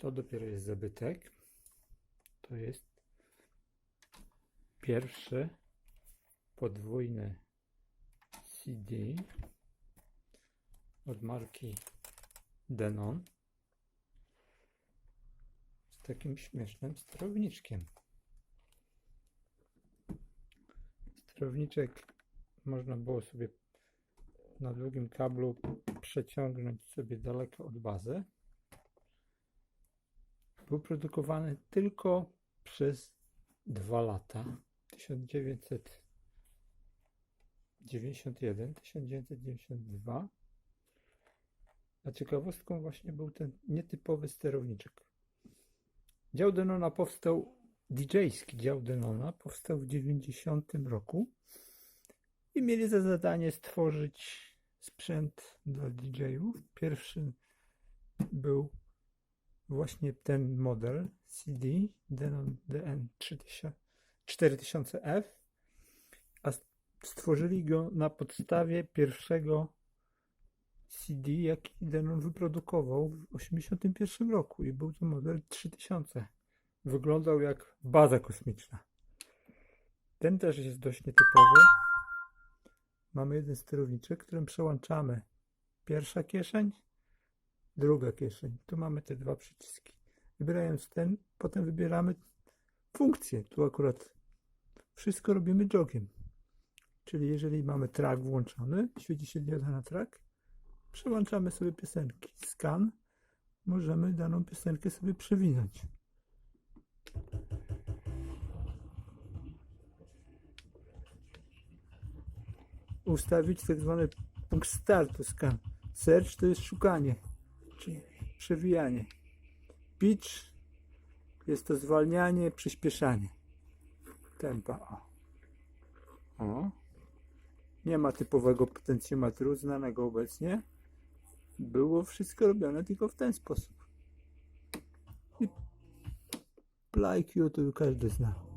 To dopiero jest zabytek. To jest pierwsze podwójne CD od marki Denon z takim śmiesznym sterowniczkiem. Sterowniczek można było sobie na długim kablu przeciągnąć sobie daleko od bazy. Był produkowany tylko przez dwa lata. 1991, 1992. A ciekawostką właśnie był ten nietypowy sterowniczek. Dział Denona powstał, DJ-ski dział Denona powstał w 90 roku i mieli za zadanie stworzyć sprzęt dla DJ-ów. Pierwszy był właśnie ten model CD Denon DN 4000F, a stworzyli go na podstawie pierwszego CD, jaki Denon wyprodukował w 1981 roku i był to model 3000. Wyglądał jak baza kosmiczna. Ten też jest dość nietypowy. Mamy jeden sterowniczek, którym przełączamy pierwsza kieszeń, druga kieszeń. Tu mamy te dwa przyciski. Wybierając ten, potem wybieramy funkcję. Tu akurat wszystko robimy jogiem. Czyli jeżeli mamy track włączony, świeci się dioda na track, przełączamy sobie piosenki. Scan, możemy daną piosenkę sobie przewinąć. Ustawić tak zwany punkt startu scan. Search to jest szukanie, czyli przewijanie. Pitch jest to zwalnianie, przyspieszanie tempa. O. O. Nie ma typowego potencjometru znanego obecnie. Było wszystko robione tylko w ten sposób. I Play Q to każdy zna.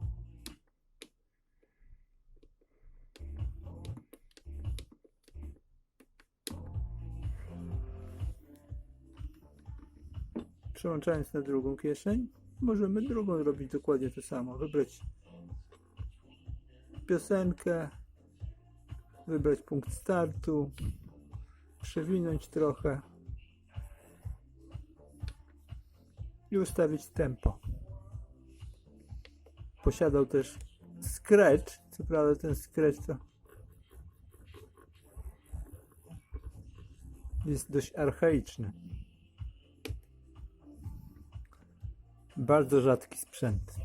Przełączając na drugą kieszeń, możemy drugą robić dokładnie to samo. Wybrać piosenkę, wybrać punkt startu, przewinąć trochę i ustawić tempo. Posiadał też scratch, co prawda ten scratch to jest dość archaiczny. Bardzo rzadki sprzęt.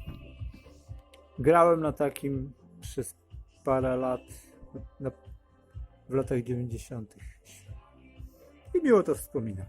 Grałem na takim przez parę lat na, w latach 90. I miło to wspominam.